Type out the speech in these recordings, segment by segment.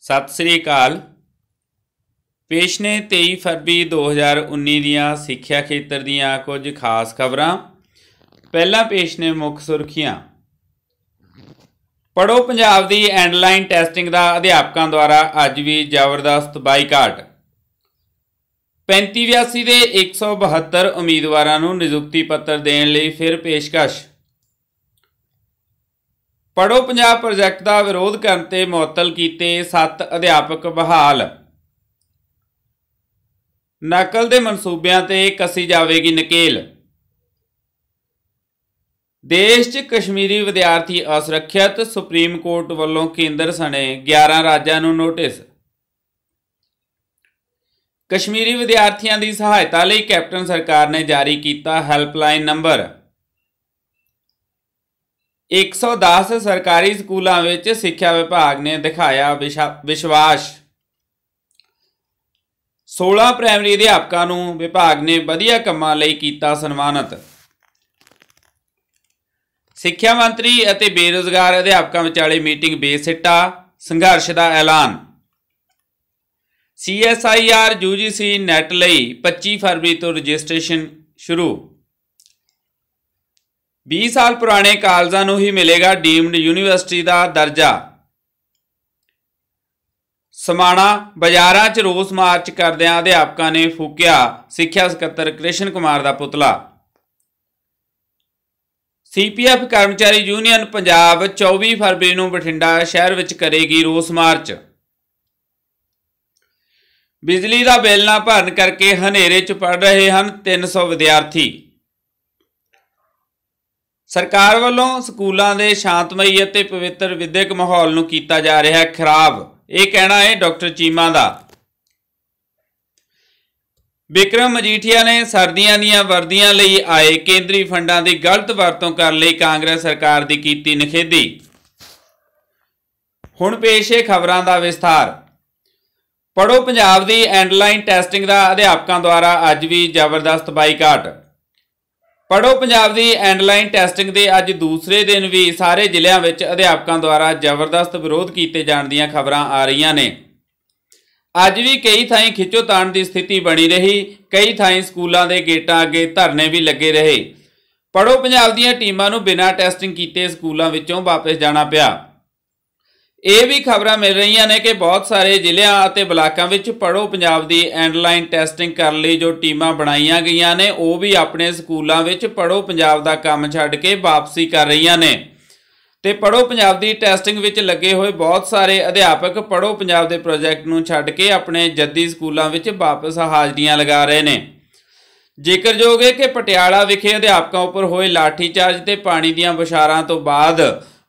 ਸਤਿ ਸ੍ਰੀ ਅਕਾਲ। ਪੇਸ਼ ਨੇ 23 ਫਰਵਰੀ 2019 ਦੀਆਂ ਸਿੱਖਿਆ ਖੇਤਰ ਦੀਆਂ ਕੁਝ ਖਾਸ ਖਬਰਾਂ। ਪਹਿਲਾਂ ਪੇਸ਼ ਨੇ ਮੁੱਖ ਸੁਰਖੀਆਂ। ਪੜੋ ਪੰਜਾਬ ਦੀ ਐਂਡਲਾਈਨ ਟੈਸਟਿੰਗ ਦਾ ਅਧਿਆਪਕਾਂ ਦੁਆਰਾ ਅੱਜ ਵੀ ਜ਼ਬਰਦਸਤ ਬਾਈਕਾਟ। 3582 ਦੇ 172 ਉਮੀਦਵਾਰਾਂ ਨੂੰ ਨਿਯੁਕਤੀ ਪੱਤਰ ਦੇਣ ਲਈ ਫਿਰ ਪੇਸ਼ਕਸ਼। ਪੜੋ ਪੰਜਾਬ ਪ੍ਰੋਜੈਕਟ ਦਾ ਵਿਰੋਧ ਕਰਨ ਤੇ ਮੁਅੱਤਲ ਕੀਤੇ 7 ਅਧਿਆਪਕ ਬਹਾਲ। ਨਕਲ ਦੇ ਮਨਸੂਬਿਆਂ ਤੇ ਕੱਸੀ ਜਾਵੇਗੀ ਨਕੇਲ। ਦੇਸ਼ 'ਚ ਕਸ਼ਮੀਰੀ ਵਿਦਿਆਰਥੀ ਅਸੁਰੱਖਿਅਤ ਸੁਪਰੀਮ ਕੋਰਟ ਵੱਲੋਂ ਕੇਂਦਰ ਸਣੇ 11 ਰਾਜਾਂ ਨੂੰ ਨੋਟਿਸ। ਕਸ਼ਮੀਰੀ ਵਿਦਿਆਰਥੀਆਂ ਦੀ ਸਹਾਇਤਾ ਲਈ ਕੈਪਟਨ ਸਰਕਾਰ ਨੇ ਜਾਰੀ ਕੀਤਾ ਹੈਲਪਲਾਈਨ ਨੰਬਰ। 110 ਸਰਕਾਰੀ ਸਕੂਲਾਂ ਵਿੱਚ ਸਿੱਖਿਆ ਵਿਭਾਗ ਨੇ ਦਿਖਾਇਆ ਵਿਸ਼ਵਾਸ। 16 ਪ੍ਰਾਇਮਰੀ ਅਧਿਆਪਕਾਂ ਨੂੰ ਵਿਭਾਗ ਨੇ ਵਧੀਆ ਕੰਮਾਂ ਲਈ ਕੀਤਾ ਸਨਮਾਨਿਤ। ਸਿੱਖਿਆ ਮੰਤਰੀ ਅਤੇ ਬੇਰੋਜ਼ਗਾਰ ਅਧਿਆਪਕਾਂ ਵਿਚਾਲੇ ਮੀਟਿੰਗ ਬੇਸਿੱਟਾ, ਸੰਘਰਸ਼ ਦਾ ਐਲਾਨ। CSIR UGC ਨੈਟ ਲਈ 25 ਫਰਵਰੀ ਤੋਂ ਰਜਿਸਟ੍ਰੇਸ਼ਨ ਸ਼ੁਰੂ। 20 ਸਾਲ ਪੁਰਾਣੇ ਕਾਲਜਾਂ ਨੂੰ ਹੀ ਮਿਲੇਗਾ ਡੀਮਡ ਯੂਨੀਵਰਸਿਟੀ ਦਾ ਦਰਜਾ। ਸਮਾਣਾ ਬਾਜ਼ਾਰਾਂ 'ਚ ਰੋਸ ਮਾਰਚ ਕਰਦਿਆਂ ਅਧਿਆਪਕਾਂ ਨੇ ਫੂਕਿਆ ਸਿੱਖਿਆ ਸਕੱਤਰ ਕ੍ਰਿਸ਼ਨ ਕੁਮਾਰ ਦਾ ਪੁਤਲਾ। ਸੀਪੀਐਫ ਕਰਮਚਾਰੀ ਯੂਨੀਅਨ ਪੰਜਾਬ 24 ਫਰਵਰੀ ਨੂੰ ਬਠਿੰਡਾ ਸ਼ਹਿਰ ਵਿੱਚ ਕਰੇਗੀ ਰੋਸ ਮਾਰਚ। ਬਿਜਲੀ ਦਾ ਬਿੱਲ ਨਾ ਭਰਨ ਕਰਕੇ ਹਨੇਰੇ 'ਚ ਪੜ ਰਹੇ ਹਨ 300 ਵਿਦਿਆਰਥੀ। ਸਰਕਾਰ ਵੱਲੋਂ ਸਕੂਲਾਂ ਦੇ ਸ਼ਾਂਤਮਈ ਅਤੇ ਪਵਿੱਤਰ ਵਿਦਿਅਕ ਮਾਹੌਲ ਨੂੰ ਕੀਤਾ ਜਾ ਰਿਹਾ ਹੈ ਖਰਾਬ। ਇਹ ਕਹਿਣਾ ਹੈ ਡਾਕਟਰ ਚੀਮਾ ਦਾ। ਵਿਕਰਮ ਮਜੀਠੀਆ ਨੇ ਸਰਦੀਆਂ ਦੀਆਂ ਵਰਦੀਆਂ ਲਈ ਆਏ ਕੇਂਦਰੀ ਫੰਡਾਂ ਦੀ ਗਲਤ ਵਰਤੋਂ ਕਰਨ ਲਈ ਕਾਂਗਰਸ ਸਰਕਾਰ ਦੀ ਕੀਤੀ ਨਿਖੇਧੀ। ਹੁਣ ਪੇਸ਼ ਪੇਸ਼ੇ ਖਬਰਾਂ ਦਾ ਵਿਸਥਾਰ। ਪੜੋ ਪੰਜਾਬ ਦੀ ਐਂਡਲਾਈਨ ਟੈਸਟਿੰਗ ਦਾ ਅਧਿਆਪਕਾਂ ਦੁਆਰਾ ਅੱਜ ਵੀ ਜ਼ਬਰਦਸਤ ਬਾਈਕਾਟ। ਪੜੋ ਪੰਜਾਬ ਦੀ ਐਂਡਲਾਈਨ ਟੈਸਟਿੰਗ ਦੇ ਅੱਜ ਦੂਸਰੇ ਦਿਨ ਵੀ ਸਾਰੇ ਜ਼ਿਲ੍ਹਿਆਂ ਵਿੱਚ ਅਧਿਆਪਕਾਂ ਦੁਆਰਾ ਜ਼ਬਰਦਸਤ ਵਿਰੋਧ ਕੀਤੇ ਜਾਣ ਦੀਆਂ ਖਬਰਾਂ ਆ ਰਹੀਆਂ ਨੇ। ਅੱਜ ਵੀ ਕਈ ਥਾਈਂ ਖਿੱਚੋਤਾਣ ਦੀ ਸਥਿਤੀ ਬਣੀ ਰਹੀ, ਕਈ ਥਾਈਂ ਸਕੂਲਾਂ ਦੇ ਗੇਟਾਂ ਅੱਗੇ ਧਰਨੇ ਵੀ ਲੱਗੇ ਰਹੇ। ਪੜੋ ਪੰਜਾਬ ਦੀਆਂ ਟੀਮਾਂ ਨੂੰ ਬਿਨਾਂ ਟੈਸਟਿੰਗ ਕੀਤੇ ਸਕੂਲਾਂ ਵਿੱਚੋਂ ਵਾਪਸ ਜਾਣਾ ਪਿਆ। ਇਹ ਵੀ ਖਬਰਾਂ ਮਿਲ ਰਹੀਆਂ ਨੇ ਕਿ ਬਹੁਤ ਸਾਰੇ ਜ਼ਿਲ੍ਹਿਆਂ ਅਤੇ ਬਲਾਕਾਂ ਵਿੱਚ ਪੜੋ ਪੰਜਾਬ ਦੀ ਐਂਡਲਾਈਨ ਟੈਸਟਿੰਗ ਕਰਨ ਲਈ ਜੋ ਟੀਮਾਂ ਬਣਾਈਆਂ ਗਈਆਂ ਨੇ, ਉਹ ਵੀ ਆਪਣੇ ਸਕੂਲਾਂ ਵਿੱਚ ਪੜੋ ਪੰਜਾਬ ਦਾ ਕੰਮ ਛੱਡ ਕੇ ਵਾਪਸੀ ਕਰ ਰਹੀਆਂ ਨੇ। ਤੇ ਪੜੋ ਪੰਜਾਬ ਦੀ ਟੈਸਟਿੰਗ ਵਿੱਚ ਲੱਗੇ ਹੋਏ ਬਹੁਤ ਸਾਰੇ ਅਧਿਆਪਕ ਪੜੋ ਪੰਜਾਬ ਦੇ ਪ੍ਰੋਜੈਕਟ ਨੂੰ ਛੱਡ ਕੇ ਆਪਣੇ ਜੱਦੀ ਸਕੂਲਾਂ ਵਿੱਚ ਵਾਪਸ ਹਾਜ਼ਰੀਆਂ ਲਗਾ ਰਹੇ ਨੇ। ਜ਼ਿਕਰਯੋਗ ਹੈ ਕਿ ਪਟਿਆਲਾ ਵਿਖੇ ਅਧਿਆਪਕਾਂ ਉੱਪਰ ਹੋਏ ਲਾਠੀਚਾਰਜ ਤੇ ਪਾਣੀ ਦੀਆਂ ਬੁਸ਼ਾਰਾਂ ਤੋਂ ਬਾਅਦ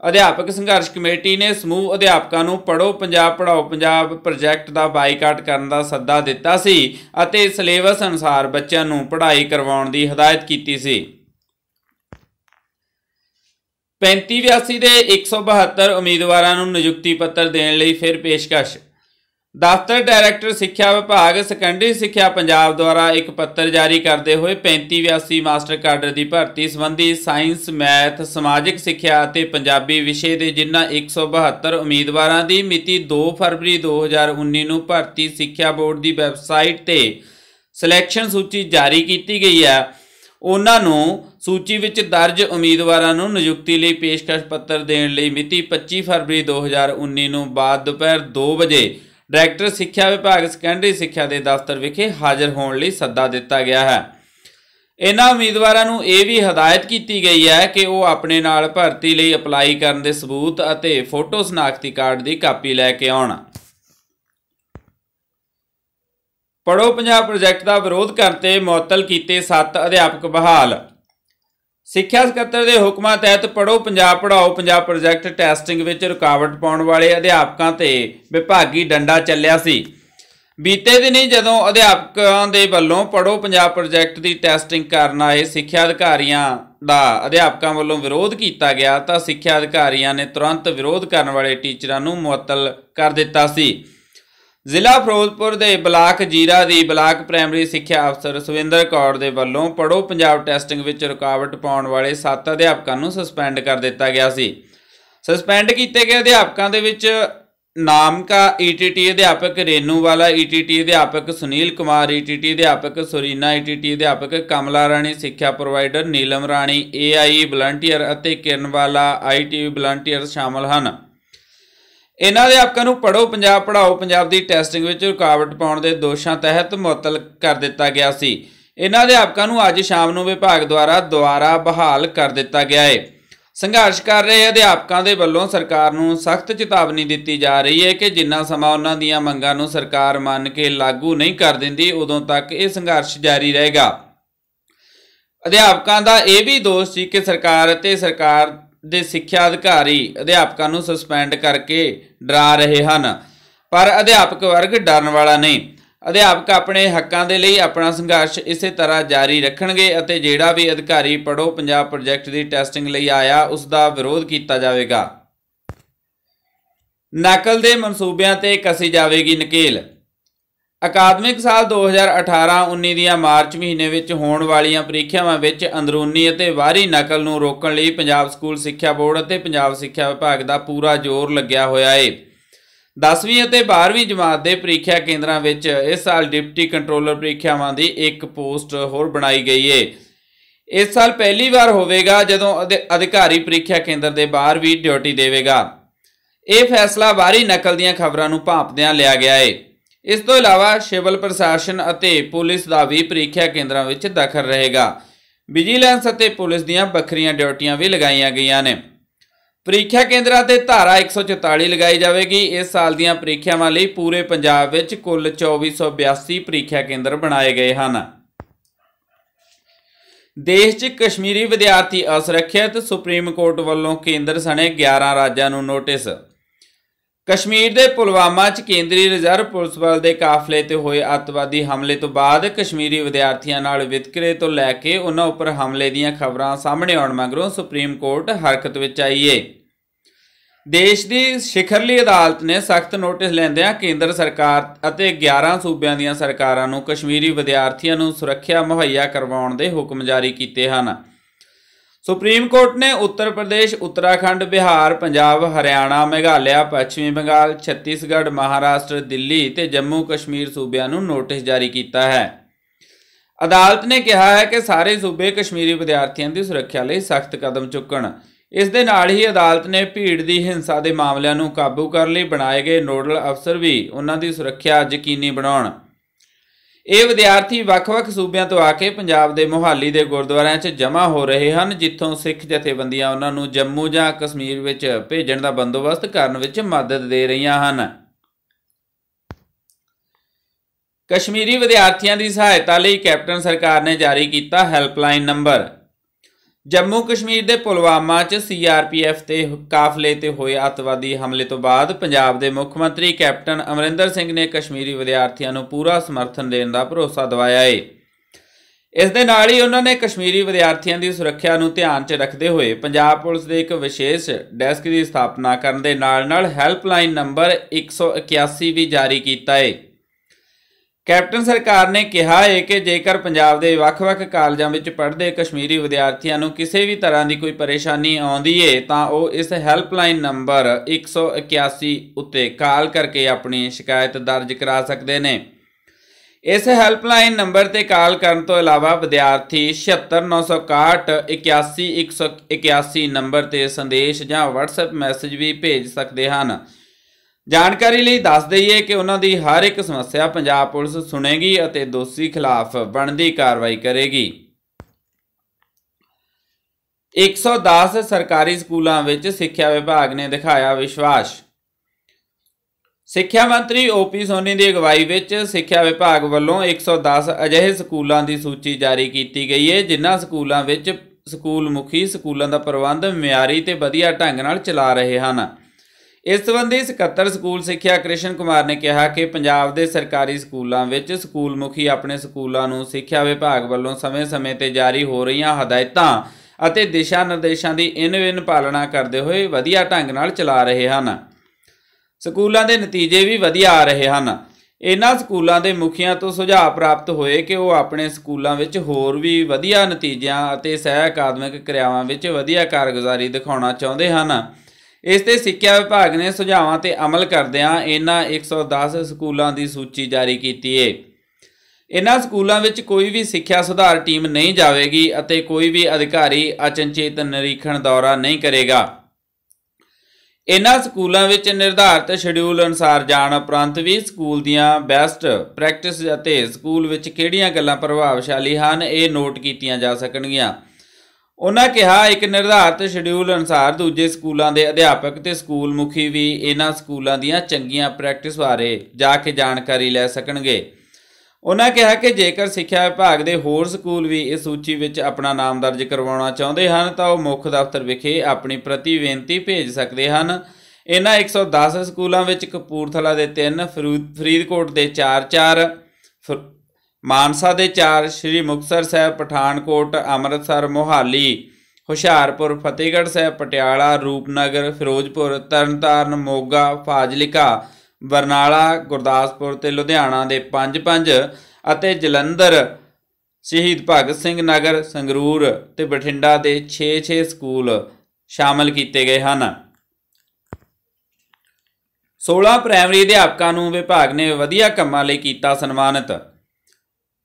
ਅਧਿਆਪਕ ਸੰਘਰਸ਼ ਕਮੇਟੀ ਨੇ ਸਮੂਹ ਅਧਿਆਪਕਾਂ ਨੂੰ ਪੜੋ ਪੰਜਾਬ ਪੜਾਓ ਪੰਜਾਬ ਪ੍ਰੋਜੈਕਟ ਦਾ ਬਾਈਕਾਟ ਕਰਨ ਦਾ ਸੱਦਾ ਦਿੱਤਾ ਸੀ ਅਤੇ ਸਿਲੇਬਸ ਅਨੁਸਾਰ ਬੱਚਿਆਂ ਨੂੰ ਪੜ੍ਹਾਈ ਕਰਵਾਉਣ ਦੀ ਹਦਾਇਤ ਕੀਤੀ ਸੀ। 3582 ਦੇ 172 ਉਮੀਦਵਾਰਾਂ ਨੂੰ ਨਿਯੁਕਤੀ ਪੱਤਰ ਦੇਣ ਲਈ ਫਿਰ ਪੇਸ਼ਕਸ਼। ਦਫ਼ਤਰ ਡਾਇਰੈਕਟਰ ਸਿੱਖਿਆ ਵਿਭਾਗ ਸੈਕੰਡਰੀ ਸਿੱਖਿਆ ਪੰਜਾਬ ਦੁਆਰਾ ਇੱਕ ਪੱਤਰ ਜਾਰੀ ਕਰਦੇ ਹੋਏ 3582 ਮਾਸਟਰ ਕਾਡਰ ਦੀ ਭਰਤੀ ਸੰਬੰਧੀ ਸਾਇੰਸ, ਮੈਥ, ਸਮਾਜਿਕ ਸਿੱਖਿਆ ਅਤੇ ਪੰਜਾਬੀ ਵਿਸ਼ੇ ਦੇ ਜਿਨ੍ਹਾਂ 172 ਉਮੀਦਵਾਰਾਂ ਦੀ ਮਿਤੀ 2 ਫਰਵਰੀ 2019 ਨੂੰ ਭਰਤੀ ਸਿੱਖਿਆ ਬੋਰਡ ਦੀ ਵੈਬਸਾਈਟ ਤੇ ਸਿਲੈਕਸ਼ਨ ਸੂਚੀ ਜਾਰੀ ਕੀਤੀ ਗਈ ਹੈ। ਉਹਨਾਂ ਨੂੰ ਸੂਚੀ ਵਿੱਚ ਦਰਜ ਉਮੀਦਵਾਰਾਂ ਨੂੰ ਨਿਯੁਕਤੀ ਲਈ ਪੇਸ਼ਕਸ਼ ਪੱਤਰ ਦੇਣ ਲਈ ਮਿਤੀ 25 ਫਰਵਰੀ 2019 ਨੂੰ ਬਾਅਦ ਦੁਪਹਿਰ 2 ਵਜੇ ਡਾਇਰੈਕਟਰ ਸਿੱਖਿਆ ਵਿਭਾਗ ਸੈਕੰਡਰੀ ਸਿੱਖਿਆ ਦੇ ਦਫ਼ਤਰ ਵਿਖੇ ਹਾਜ਼ਰ ਹੋਣ ਲਈ ਸੱਦਾ ਦਿੱਤਾ ਗਿਆ ਹੈ। ਇਹਨਾਂ ਉਮੀਦਵਾਰਾਂ ਨੂੰ ਇਹ ਵੀ ਹਦਾਇਤ ਕੀਤੀ ਗਈ ਹੈ ਕਿ ਉਹ ਆਪਣੇ ਨਾਲ ਭਰਤੀ ਲਈ ਅਪਲਾਈ ਕਰਨ ਦੇ ਸਬੂਤ ਅਤੇ ਫੋਟੋ ਸਨਾਖਤੀ ਕਾਰਡ ਦੀ ਕਾਪੀ ਲੈ ਕੇ ਆਉਣ। ਪੜੋ ਪੰਜਾਬ ਪ੍ਰੋਜੈਕਟ ਦਾ ਵਿਰੋਧ ਕਰਨ 'ਤੇ ਮੁਅੱਤਲ ਕੀਤੇ 7 ਅਧਿਆਪਕ ਬਹਾਲ। ਸਿੱਖਿਆ ਸਕੱਤਰ ਦੇ ਹੁਕਮਾਂ ਤਹਿਤ ਪੜੋ ਪੰਜਾਬ ਪੜਾਓ ਪੰਜਾਬ ਪ੍ਰੋਜੈਕਟ ਟੈਸਟਿੰਗ ਵਿੱਚ ਰੁਕਾਵਟ ਪਾਉਣ ਵਾਲੇ ਅਧਿਆਪਕਾਂ ਤੇ ਵਿਭਾਗੀ ਡੰਡਾ ਚੱਲਿਆ ਸੀ। ਬੀਤੇ ਦਿਨੀ ਜਦੋਂ ਅਧਿਆਪਕਾਂ ਦੇ ਵੱਲੋਂ ਪੜੋ ਪੰਜਾਬ ਪ੍ਰੋਜੈਕਟ ਦੀ ਟੈਸਟਿੰਗ ਕਰਨ ਆਏ ਸਿੱਖਿਆ ਅਧਿਕਾਰੀਆਂ ਦਾ ਅਧਿਆਪਕਾਂ ਵੱਲੋਂ ਵਿਰੋਧ ਕੀਤਾ ਗਿਆ ਤਾਂ ਸਿੱਖਿਆ ਅਧਿਕਾਰੀਆਂ ਨੇ ਤੁਰੰਤ ਵਿਰੋਧ ਕਰਨ ਵਾਲੇ ਟੀਚਰਾਂ ਨੂੰ ਮੁਅੱਤਲ ਕਰ ਦਿੱਤਾ ਸੀ। ਜ਼ਿਲ੍ਹਾ ਫਿਰੋਜ਼ਪੁਰ ਦੇ ਬਲਾਕ ਜੀਰਾ ਦੀ ਬਲਾਕ ਪ੍ਰਾਇਮਰੀ ਸਿੱਖਿਆ ਅਫਸਰ ਸੁਵਿੰਦਰ ਕੌਰ ਦੇ ਵੱਲੋਂ ਪੜੋ ਪੰਜਾਬ ਟੈਸਟਿੰਗ ਵਿੱਚ ਰੁਕਾਵਟ ਪਾਉਣ ਵਾਲੇ 7 ਅਧਿਆਪਕਾਂ ਨੂੰ ਸਸਪੈਂਡ ਕਰ ਦਿੱਤਾ ਗਿਆ ਸੀ। ਸਸਪੈਂਡ ਕੀਤੇ ਗਏ ਅਧਿਆਪਕਾਂ ਦੇ ਵਿੱਚ ਨਾਮਕਾ ਈਟੀਟੀ ਅਧਿਆਪਕ ਰੇਨੂ ਵਾਲਾ ਈਟੀਟੀ ਅਧਿਆਪਕ ਸੁਨੀਲ ਕੁਮਾਰ ਈਟੀਟੀ ਅਧਿਆਪਕ ਸੁਰੀਨਾ ਈਟੀਟੀ ਅਧਿਆਪਕ ਕਮਲਾ ਰਾਣੀ, ਸਿੱਖਿਆ provider Neelam Rani AI volunteer ਅਤੇ ਕਿਰਨ ਵਾਲਾ ਆਈਟੀ ਵਲੰਟੀਅਰ ਸ਼ਾਮਲ ਹਨ। ਇਹਨਾਂ ਅਧਿਆਪਕਾਂ ਨੂੰ ਪੜੋ ਪੰਜਾਬ ਪੜਾਓ ਪੰਜਾਬ ਦੀ ਟੈਸਟਿੰਗ ਵਿੱਚ ਰੁਕਾਵਟ ਪਾਉਣ ਦੇ ਦੋਸ਼ਾਂ ਤਹਿਤ ਮੁਅੱਤਲ ਕਰ ਦਿੱਤਾ ਗਿਆ ਸੀ। ਇਹਨਾਂ ਅਧਿਆਪਕਾਂ ਨੂੰ ਅੱਜ ਸ਼ਾਮ ਨੂੰ ਵਿਭਾਗ ਦੁਆਰਾ ਦੁਆਰਾ ਬਹਾਲ ਕਰ ਦਿੱਤਾ ਗਿਆ ਹੈ ਸੰਘਰਸ਼ ਕਰ ਰਹੇ ਅਧਿਆਪਕਾਂ ਦੇ ਵੱਲੋਂ ਸਰਕਾਰ ਨੂੰ ਸਖਤ ਚੇਤਾਵਨੀ ਦਿੱਤੀ ਜਾ ਰਹੀ ਹੈ ਕਿ ਜਿੰਨਾ ਸਮਾਂ ਉਹਨਾਂ ਦੀਆਂ ਮੰਗਾਂ ਨੂੰ ਸਰਕਾਰ ਮੰਨ ਕੇ ਲਾਗੂ ਨਹੀਂ ਕਰ ਦਿੰਦੀ, ਉਦੋਂ ਤੱਕ ਇਹ ਸੰਘਰਸ਼ ਜਾਰੀ ਰਹੇਗਾ। ਅਧਿਆਪਕਾਂ ਦਾ ਇਹ ਵੀ ਦੋਸ਼ ਸੀ ਕਿ ਸਰਕਾਰ ਅਤੇ ਸਰਕਾਰ ਦੇ ਸਿੱਖਿਆ ਅਧਿਕਾਰੀ ਅਧਿਆਪਕਾਂ ਨੂੰ ਸਸਪੈਂਡ ਕਰਕੇ ਡਰਾ ਰਹੇ ਹਨ। ਪਰ ਅਧਿਆਪਕ ਵਰਗ ਡਰਨ ਵਾਲਾ ਨਹੀਂ। ਅਧਿਆਪਕ ਆਪਣੇ ਹੱਕਾਂ ਦੇ ਲਈ ਆਪਣਾ ਸੰਘਰਸ਼ ਇਸੇ ਤਰ੍ਹਾਂ ਜਾਰੀ ਰੱਖਣਗੇ ਅਤੇ ਜਿਹੜਾ ਵੀ ਅਧਿਕਾਰੀ ਪੜੋ ਪੰਜਾਬ ਪ੍ਰੋਜੈਕਟ ਦੀ ਟੈਸਟਿੰਗ ਲਈ ਆਇਆ ਉਸ ਦਾ ਵਿਰੋਧ ਕੀਤਾ ਜਾਵੇਗਾ। ਨਕਲ ਦੇ ਮਨਸੂਬਿਆਂ ਤੇ ਕਸੀ ਜਾਵੇਗੀ ਨਕੇਲ। ਅਕਾਦਮਿਕ ਸਾਲ 2018-19 ਦੀਆਂ ਮਾਰਚ ਮਹੀਨੇ ਵਿੱਚ ਹੋਣ ਵਾਲੀਆਂ ਪ੍ਰੀਖਿਆਵਾਂ ਵਿੱਚ ਅੰਦਰੂਨੀ ਅਤੇ ਬਾਹਰੀ ਨਕਲ ਨੂੰ ਰੋਕਣ ਲਈ ਪੰਜਾਬ ਸਕੂਲ ਸਿੱਖਿਆ ਬੋਰਡ ਅਤੇ ਪੰਜਾਬ ਸਿੱਖਿਆ ਵਿਭਾਗ ਦਾ ਪੂਰਾ ਜ਼ੋਰ ਲੱਗਿਆ ਹੋਇਆ ਹੈ 10ਵੀਂ ਅਤੇ 12ਵੀਂ ਜਮਾਤ ਦੇ ਪ੍ਰੀਖਿਆ ਕੇਂਦਰਾਂ ਵਿੱਚ ਇਸ ਸਾਲ ਡਿਪਟੀ ਕੰਟਰੋਲਰ ਪ੍ਰੀਖਿਆਵਾਂ ਦੀ ਇੱਕ ਪੋਸਟ ਹੋਰ ਬਣਾਈ ਗਈ ਹੈ ਇਸ ਸਾਲ ਪਹਿਲੀ ਵਾਰ ਹੋਵੇਗਾ ਜਦੋਂ ਅਧਿਕਾਰੀ ਪ੍ਰੀਖਿਆ ਕੇਂਦਰ ਦੇ ਬਾਹਰ ਵੀ ਡਿਊਟੀ ਦੇਵੇਗਾ। ਇਹ ਫੈਸਲਾ ਬਾਹਰੀ ਨਕਲ ਦੀਆਂ ਖਬਰਾਂ ਨੂੰ ਭਾਂਪਦਿਆਂ ਲਿਆ ਗਿਆ ਹੈ ਇਸ ਤੋਂ ਇਲਾਵਾ ਸਿਵਲ ਪ੍ਰਸ਼ਾਸਨ ਅਤੇ ਪੁਲਿਸ ਦਾ ਵੀ ਪ੍ਰੀਖਿਆ ਕੇਂਦਰਾਂ ਵਿੱਚ ਦਖਲ ਰਹੇਗਾ। ਵਿਜੀਲੈਂਸ ਅਤੇ ਪੁਲਿਸ ਦੀਆਂ ਵੱਖਰੀਆਂ ਡਿਊਟੀਆਂ ਵੀ ਲਗਾਈਆਂ ਗਈਆਂ ਨੇ। ਪ੍ਰੀਖਿਆ ਕੇਂਦਰਾਂ ਤੇ ਧਾਰਾ 144 ਲਗਾਈ ਜਾਵੇਗੀ। ਇਸ ਸਾਲ ਦੀਆਂ ਪ੍ਰੀਖਿਆਵਾਂ ਲਈ ਪੂਰੇ ਪੰਜਾਬ ਵਿੱਚ ਕੁੱਲ 2482 ਪ੍ਰੀਖਿਆ ਕੇਂਦਰ ਬਣਾਏ ਗਏ ਹਨ। ਦੇਸ਼ 'ਚ ਕਸ਼ਮੀਰੀ ਵਿਦਿਆਰਥੀ ਅਸੁਰੱਖਿਅਤ ਸੁਪਰੀਮ ਕੋਰਟ ਵੱਲੋਂ ਕੇਂਦਰ ਸਣੇ 11 ਰਾਜਾਂ ਨੂੰ ਨੋਟਿਸ ਕਸ਼ਮੀਰ ਦੇ ਪੁਲਵਾਮਾ 'ਚ ਕੇਂਦਰੀ ਰਿਜ਼ਰਵ ਪੁਲਿਸ ਬਲ ਦੇ ਕਾਫਲੇ ਤੇ ਹੋਏ ਅੱਤਵਾਦੀ ਹਮਲੇ ਤੋਂ ਬਾਅਦ ਕਸ਼ਮੀਰੀ ਵਿਦਿਆਰਥੀਆਂ ਨਾਲ ਵਿਤਕਰੇ ਤੋਂ ਲੈ ਕੇ ਉਹਨਾਂ ਉੱਪਰ ਹਮਲੇ ਦੀਆਂ ਖਬਰਾਂ ਸਾਹਮਣੇ ਆਉਣ ਮਗਰੋਂ ਸੁਪਰੀਮ ਕੋਰਟ ਹਰਕਤ ਵਿੱਚ ਆਈ ਏ। ਦੇਸ਼ ਦੀ ਸਿਖਰਲੀ ਅਦਾਲਤ ਨੇ ਸਖਤ ਨੋਟਿਸ ਲੈਂਦਿਆਂ ਕੇਂਦਰ ਸਰਕਾਰ ਅਤੇ 11 ਸੂਬਿਆਂ ਦੀਆਂ ਸਰਕਾਰਾਂ ਨੂੰ ਕਸ਼ਮੀਰੀ ਵਿਦਿਆਰਥੀਆਂ ਨੂੰ ਸੁਰੱਖਿਆ ਮੁਹੱਈਆ ਕਰਵਾਉਣ ਦੇ ਹੁਕਮ ਜਾਰੀ ਕੀਤੇ ਹਨ। ਸੁਪਰੀਮ ਕੋਰਟ ਨੇ ਉੱਤਰ ਪ੍ਰਦੇਸ਼, ਉੱਤਰਾਖੰਡ, ਬਿਹਾਰ, ਪੰਜਾਬ, ਹਰਿਆਣਾ, ਮੇਘਾਲਿਆ, ਪੱਛਮੀ ਬੰਗਾਲ, ਛੱਤੀਸਗੜ੍ਹ, ਮਹਾਰਾਸ਼ਟਰ, ਦਿੱਲੀ ਤੇ ਜੰਮੂ ਕਸ਼ਮੀਰ ਸੂਬਿਆਂ ਨੂੰ ਨੋਟਿਸ ਜਾਰੀ ਕੀਤਾ ਹੈ। ਅਦਾਲਤ ਨੇ ਕਿਹਾ ਹੈ ਕਿ ਸਾਰੇ ਸੂਬੇ ਕਸ਼ਮੀਰੀ ਵਿਦਿਆਰਥੀਆਂ ਦੀ ਸੁਰੱਖਿਆ ਲਈ ਸਖਤ ਕਦਮ ਚੁੱਕਣ। ਇਸ ਦੇ ਨਾਲ ਹੀ ਅਦਾਲਤ ਨੇ ਭੀੜ ਦੀ ਹਿੰਸਾ ਦੇ ਮਾਮਲਿਆਂ ਨੂੰ ਕਾਬੂ ਕਰਨ ਲਈ ਬਣਾਏ ਗਏ ਨੋਡਲ ਅਫਸਰ ਵੀ ਉਹਨਾਂ ਦੀ ਸੁਰੱਖਿਆ ਯਕੀਨੀ ਬਣਾਉਣ। ਇਹ ਵਿਦਿਆਰਥੀ ਵੱਖ-ਵੱਖ ਸੂਬਿਆਂ ਤੋਂ ਆ ਕੇ ਪੰਜਾਬ ਦੇ ਮੁਹਾਲੀ ਦੇ ਗੁਰਦੁਆਰਿਆਂ 'ਚ ਜਮ੍ਹਾਂ ਹੋ ਰਹੇ ਹਨ, ਜਿੱਥੋਂ ਸਿੱਖ ਜਥੇਬੰਦੀਆਂ ਉਹਨਾਂ ਨੂੰ ਜੰਮੂ ਜਾਂ ਕਸ਼ਮੀਰ ਵਿੱਚ ਭੇਜਣ ਦਾ ਬੰਦੋਬਸਤ ਕਰਨ ਵਿੱਚ ਮਦਦ ਦੇ ਰਹੀਆਂ ਹਨ। ਕਸ਼ਮੀਰੀ ਵਿਦਿਆਰਥੀਆਂ ਦੀ ਸਹਾਇਤਾ ਲਈ ਕੈਪਟਨ ਸਰਕਾਰ ਨੇ ਜਾਰੀ ਕੀਤਾ ਹੈਲਪਲਾਈਨ ਨੰਬਰ। ਜੰਮੂ ਕਸ਼ਮੀਰ ਦੇ ਪੁਲਵਾਮਾ 'ਚ ਸੀਆਰਪੀਐਫ ਤੇ ਕਾਫਲੇ ਤੇ ਹੋਏ ਅਤਵਾਦੀ ਹਮਲੇ ਤੋਂ ਬਾਅਦ ਪੰਜਾਬ ਦੇ ਮੁੱਖ ਮੰਤਰੀ ਕੈਪਟਨ ਅਮਰਿੰਦਰ ਸਿੰਘ ਨੇ ਕਸ਼ਮੀਰੀ ਵਿਦਿਆਰਥੀਆਂ ਨੂੰ ਪੂਰਾ ਸਮਰਥਨ ਦੇਣ ਦਾ ਭਰੋਸਾ ਦਿਵਾਇਆ ਏ। ਇਸ ਦੇ ਨਾਲ ਹੀ ਉਹਨਾਂ ਨੇ ਕਸ਼ਮੀਰੀ ਵਿਦਿਆਰਥੀਆਂ ਦੀ ਸੁਰੱਖਿਆ ਨੂੰ ਧਿਆਨ 'ਚ ਰੱਖਦੇ ਹੋਏ ਪੰਜਾਬ ਪੁਲਿਸ ਦੇ ਇੱਕ ਵਿਸ਼ੇਸ਼ ਡੈਸਕ ਦੀ ਸਥਾਪਨਾ ਕਰਨ ਦੇ ਨਾਲ-ਨਾਲ ਹੈਲਪਲਾਈਨ ਨੰਬਰ 181 ਵੀ ਜਾਰੀ ਕੀਤਾ ਏ। ਕੈਪਟਨ ਸਰਕਾਰ ਨੇ ਕਿਹਾ ਹੈ ਕਿ ਜੇਕਰ ਪੰਜਾਬ ਦੇ ਵੱਖ-ਵੱਖ ਕਾਲਜਾਂ ਵਿੱਚ ਪੜ੍ਹਦੇ ਕਸ਼ਮੀਰੀ ਵਿਦਿਆਰਥੀਆਂ ਨੂੰ ਕਿਸੇ ਵੀ ਤਰ੍ਹਾਂ ਦੀ ਕੋਈ ਪਰੇਸ਼ਾਨੀ ਆਉਂਦੀ ਹੈ ਤਾਂ ਉਹ ਇਸ ਹੈਲਪਲਾਈਨ ਨੰਬਰ 181 ਉੱਤੇ ਕਾਲ ਕਰਕੇ ਆਪਣੀ ਸ਼ਿਕਾਇਤ ਦਰਜ ਕਰਾ ਸਕਦੇ ਨੇ। ਇਸ ਹੈਲਪਲਾਈਨ ਨੰਬਰ ਤੇ ਕਾਲ ਕਰਨ ਤੋਂ ਇਲਾਵਾ ਵਿਦਿਆਰਥੀ 7696181181 ਨੰਬਰ ਤੇ ਸੰਦੇਸ਼ ਜਾਂ WhatsApp ਮੈਸੇਜ ਵੀ ਭੇਜ ਸਕਦੇ ਹਨ। ਜਾਣਕਾਰੀ ਲਈ ਦੱਸ ਦਈਏ ਕਿ ਉਹਨਾਂ ਦੀ ਹਰ ਇੱਕ ਸਮੱਸਿਆ ਪੰਜਾਬ ਪੁਲਿਸ ਸੁਣੇਗੀ ਅਤੇ ਦੋਸ਼ੀ ਖਿਲਾਫ ਬਣਦੀ ਕਾਰਵਾਈ ਕਰੇਗੀ। 110 ਸਰਕਾਰੀ ਸਕੂਲਾਂ ਵਿੱਚ ਸਿੱਖਿਆ ਵਿਭਾਗ ਨੇ ਦਿਖਾਇਆ ਵਿਸ਼ਵਾਸ। ਸਿੱਖਿਆ ਮੰਤਰੀ ਓਪੀ ਸੋਨੀ ਦੀ ਅਗਵਾਈ ਵਿੱਚ ਸਿੱਖਿਆ ਵਿਭਾਗ ਵੱਲੋਂ 110 ਅਜਿਹੇ ਸਕੂਲਾਂ ਦੀ ਸੂਚੀ ਜਾਰੀ ਕੀਤੀ ਗਈ ਹੈ, ਜਿਨ੍ਹਾਂ ਸਕੂਲਾਂ ਵਿੱਚ ਸਕੂਲ ਮੁਖੀ ਸਕੂਲਾਂ ਦਾ ਪ੍ਰਬੰਧ ਮਿਆਰੀ ਤੇ ਵਧੀਆ ਢੰਗ ਨਾਲ ਚਲਾ ਰਹੇ ਹਨ। ਇਸ ਸੰਬੰਧੀ ਸਕੱਤਰ ਸਕੂਲ ਸਿੱਖਿਆ ਕ੍ਰਿਸ਼ਨ ਕੁਮਾਰ ਨੇ ਕਿਹਾ ਕਿ ਪੰਜਾਬ ਦੇ ਸਰਕਾਰੀ ਸਕੂਲਾਂ ਵਿੱਚ ਸਕੂਲ ਮੁਖੀ ਆਪਣੇ ਸਕੂਲਾਂ ਨੂੰ ਸਿੱਖਿਆ ਵਿਭਾਗ ਵੱਲੋਂ ਸਮੇਂ-ਸਮੇਂ ਤੇ ਜਾਰੀ ਹੋ ਰਹੀਆਂ ਹਦਾਇਤਾਂ ਅਤੇ ਦਿਸ਼ਾ ਨਿਰਦੇਸ਼ਾਂ ਦੀ ਇਨ-ਵਿਨ ਪਾਲਣਾ ਕਰਦੇ ਹੋਏ ਵਧੀਆ ਢੰਗ ਨਾਲ ਚਲਾ ਰਹੇ ਹਨ। ਸਕੂਲਾਂ ਦੇ ਨਤੀਜੇ ਵੀ ਵਧੀਆ ਆ ਰਹੇ ਹਨ। ਇਹਨਾਂ ਸਕੂਲਾਂ ਦੇ ਮੁਖੀਆਂ ਤੋਂ ਸੁਝਾਅ ਪ੍ਰਾਪਤ ਹੋਏ ਕਿ ਉਹ ਆਪਣੇ ਸਕੂਲਾਂ ਵਿੱਚ ਹੋਰ ਵੀ ਵਧੀਆ ਨਤੀਜਿਆਂ ਅਤੇ ਸਹਿ ਅਕਾਦਮਿਕ ਕਿਰਿਆਵਾਂ ਵਿੱਚ ਵਧੀਆ ਕਾਰਗੁਜ਼ਾਰੀ ਦਿਖਾਉਣਾ ਚਾਹੁੰਦੇ ਹਨ। ਇਸ ਤੇ ਸਿੱਖਿਆ ਵਿਭਾਗ ਨੇ ਸੁਝਾਵਾਂ ਤੇ ਅਮਲ ਕਰਦਿਆਂ ਇਹਨਾਂ 110 ਸਕੂਲਾਂ ਦੀ ਸੂਚੀ ਜਾਰੀ ਕੀਤੀ ਹੈ ਇਨ੍ਹਾਂ ਸਕੂਲਾਂ ਵਿੱਚ ਕੋਈ ਵੀ ਸਿੱਖਿਆ ਸੁਧਾਰ ਟੀਮ ਨਹੀਂ ਜਾਵੇਗੀ ਅਤੇ ਕੋਈ ਵੀ ਅਧਿਕਾਰੀ ਅਚਨਚੇਤ ਨਿਰੀਖਣ ਦੌਰਾ ਨਹੀਂ ਕਰੇਗਾ। ਇਨ੍ਹਾਂ ਸਕੂਲਾਂ ਵਿੱਚ ਨਿਰਧਾਰਤ ਸ਼ਡਿਊਲ ਅਨੁਸਾਰ ਜਾਣ ਉਪਰੰਤ ਵੀ ਸਕੂਲ ਦੀਆਂ ਬੈਸਟ ਪ੍ਰੈਕਟਿਸ ਅਤੇ ਸਕੂਲ ਵਿੱਚ ਕਿਹੜੀਆਂ ਗੱਲਾਂ ਪ੍ਰਭਾਵਸ਼ਾਲੀ ਹਨ, ਇਹ ਨੋਟ ਕੀਤੀਆਂ ਜਾ ਸਕਣਗੀਆਂ। ਉਹਨਾਂ ਕਿਹਾ, ਇੱਕ ਨਿਰਧਾਰਤ ਸ਼ਡਿਊਲ ਅਨੁਸਾਰ ਦੂਜੇ ਸਕੂਲਾਂ ਦੇ ਅਧਿਆਪਕ ਤੇ ਸਕੂਲ ਮੁਖੀ ਵੀ ਇਹਨਾਂ ਸਕੂਲਾਂ ਦੀਆਂ ਚੰਗੀਆਂ ਪ੍ਰੈਕਟਿਸ ਬਾਰੇ ਜਾ ਕੇ ਜਾਣਕਾਰੀ ਲੈ ਸਕਣਗੇ। ਉਹਨਾਂ ਕਿਹਾ ਕਿ ਜੇਕਰ ਸਿੱਖਿਆ ਵਿਭਾਗ ਦੇ ਹੋਰ ਸਕੂਲ ਵੀ ਇਸ ਸੂਚੀ ਵਿੱਚ ਆਪਣਾ ਨਾਮ ਦਰਜ ਕਰਵਾਉਣਾ ਚਾਹੁੰਦੇ ਹਨ, ਤਾਂ ਉਹ ਮੁੱਖ ਦਫ਼ਤਰ ਵਿਖੇ ਆਪਣੀ ਪ੍ਰਤੀ ਬੇਨਤੀ ਭੇਜ ਸਕਦੇ ਹਨ। ਇਹਨਾਂ 110 ਸਕੂਲਾਂ ਵਿੱਚ ਕਪੂਰਥਲਾ ਦੇ 3 ਫਰੀਦਕੋਟ ਦੇ 4-4 ਮਾਨਸਾ ਦੇ 4 ਸ਼੍ਰੀ ਮੁਕਤਸਰ ਸਾਹਿਬ, ਪਠਾਨਕੋਟ, ਅੰਮ੍ਰਿਤਸਰ, ਮੋਹਾਲੀ, ਹੁਸ਼ਿਆਰਪੁਰ, ਫਤਿਹਗੜ੍ਹ ਸਾਹਿਬ, ਪਟਿਆਲਾ, ਰੂਪਨਗਰ, ਫਿਰੋਜ਼ਪੁਰ, ਤਰਨਤਾਰਨ, ਮੋਗਾ, ਫਾਜ਼ਿਲਕਾ, ਬਰਨਾਲਾ, ਗੁਰਦਾਸਪੁਰ ਤੇ ਲੁਧਿਆਣਾ ਦੇ 5-5 ਅਤੇ ਜਲੰਧਰ, ਸ਼ਹੀਦ ਭਗਤ ਸਿੰਘ ਨਗਰ, ਸੰਗਰੂਰ ਤੇ ਬਠਿੰਡਾ ਦੇ 6-6 ਸਕੂਲ ਸ਼ਾਮਲ ਕੀਤੇ ਗਏ ਹਨ। 16 ਪ੍ਰਾਇਮਰੀ ਅਧਿਆਪਕਾਂ ਨੂੰ ਵਿਭਾਗ ਨੇ ਵਧੀਆ ਕੰਮਾਂ ਲਈ ਕੀਤਾ ਸਨਮਾਨਿਤ।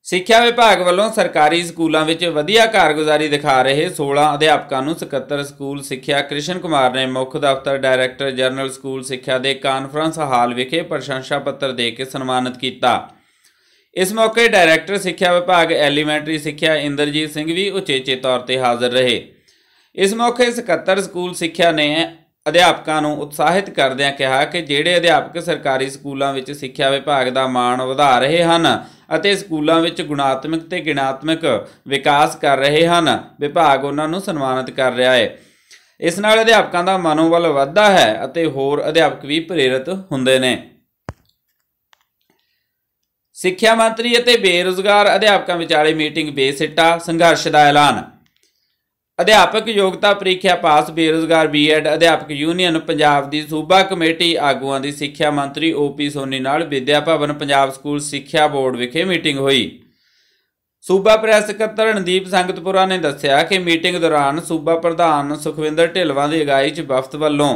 ਸਿੱਖਿਆ ਵਿਭਾਗ ਵੱਲੋਂ ਸਰਕਾਰੀ ਸਕੂਲਾਂ ਵਿੱਚ ਵਧੀਆ ਕਾਰਗੁਜ਼ਾਰੀ ਦਿਖਾ ਰਹੇ 16 ਅਧਿਆਪਕਾਂ ਨੂੰ ਸਕੱਤਰ ਸਕੂਲ ਸਿੱਖਿਆ ਕ੍ਰਿਸ਼ਨ ਕੁਮਾਰ ਨੇ ਮੁੱਖ ਦਫ਼ਤਰ ਡਾਇਰੈਕਟਰ ਜਨਰਲ ਸਕੂਲ ਸਿੱਖਿਆ ਦੇ ਕਾਨਫਰੰਸ ਹਾਲ ਵਿਖੇ ਪ੍ਰਸ਼ੰਸਾ ਪੱਤਰ ਦੇ ਕੇ ਸਨਮਾਨਿਤ ਕੀਤਾ। ਇਸ ਮੌਕੇ ਡਾਇਰੈਕਟਰ ਸਿੱਖਿਆ ਵਿਭਾਗ ਐਲੀਮੈਂਟਰੀ ਸਿੱਖਿਆ ਇੰਦਰਜੀਤ ਸਿੰਘ ਵੀ ਉਚੇਚੇ ਤੌਰ ਤੇ ਹਾਜ਼ਰ ਰਹੇ। ਇਸ ਮੌਕੇ ਸਕੱਤਰ ਸਕੂਲ ਸਿੱਖਿਆ ਨੇ ਅਧਿਆਪਕਾਂ ਨੂੰ ਉਤਸ਼ਾਹਿਤ ਕਰਦਿਆਂ ਕਿਹਾ ਕਿ ਜਿਹੜੇ ਅਧਿਆਪਕ ਸਰਕਾਰੀ ਸਕੂਲਾਂ ਵਿੱਚ ਸਿੱਖਿਆ ਵਿਭਾਗ ਦਾ ਮਾਣ ਵਧਾ ਰਹੇ ਹਨ ਅਤੇ ਸਕੂਲਾਂ ਵਿੱਚ ਗੁਣਾਤਮਕ ਤੇ ਗਿਣਾਤਮਕ ਵਿਕਾਸ ਕਰ ਰਹੇ ਹਨ, ਵਿਭਾਗ ਉਹਨਾਂ ਨੂੰ ਸਨਮਾਨਿਤ ਕਰ ਰਿਹਾ ਹੈ। ਇਸ ਨਾਲ ਅਧਿਆਪਕਾਂ ਦਾ ਮਨੋਬਲ ਵੱਧਦਾ ਹੈ ਅਤੇ ਹੋਰ ਅਧਿਆਪਕ ਵੀ ਪ੍ਰੇਰਿਤ ਹੁੰਦੇ ਨੇ। ਸਿੱਖਿਆ ਮੰਤਰੀ ਅਤੇ ਬੇਰੁਜ਼ਗਾਰ ਅਧਿਆਪਕਾਂ ਵਿਚਾਲੇ ਮੀਟਿੰਗ ਬੇਸਿੱਟਾ ਸੰਘਰਸ਼ ਦਾ ਐਲਾਨ। ਅਧਿਆਪਕ ਯੋਗਤਾ ਪ੍ਰੀਖਿਆ ਪਾਸ ਬੇਰੋਜ਼ਗਾਰ ਬੀਐਡ ਅਧਿਆਪਕ ਯੂਨੀਅਨ ਪੰਜਾਬ ਦੀ ਸੂਬਾ ਕਮੇਟੀ ਆਗੂਆਂ ਦੀ ਸਿੱਖਿਆ ਮੰਤਰੀ ਓਪੀ ਸੋਨੀ ਨਾਲ ਵਿਦਿਆ ਭਵਨ ਪੰਜਾਬ ਸਕੂਲ ਸਿੱਖਿਆ ਬੋਰਡ ਵਿਖੇ ਮੀਟਿੰਗ ਹੋਈ। ਸੂਬਾ ਪ੍ਰੈਸ ਸਕੱਤਰ ਰਣਦੀਪ ਸੰਗਤਪੁਰਾ ਨੇ ਦੱਸਿਆ ਕਿ ਮੀਟਿੰਗ ਦੌਰਾਨ ਸੂਬਾ ਪ੍ਰਧਾਨ ਸੁਖਵਿੰਦਰ ਢਿਲਵਾਂ ਦੀ ਅਗਵਾਈ 'ਚ ਵਫਦ ਵੱਲੋਂ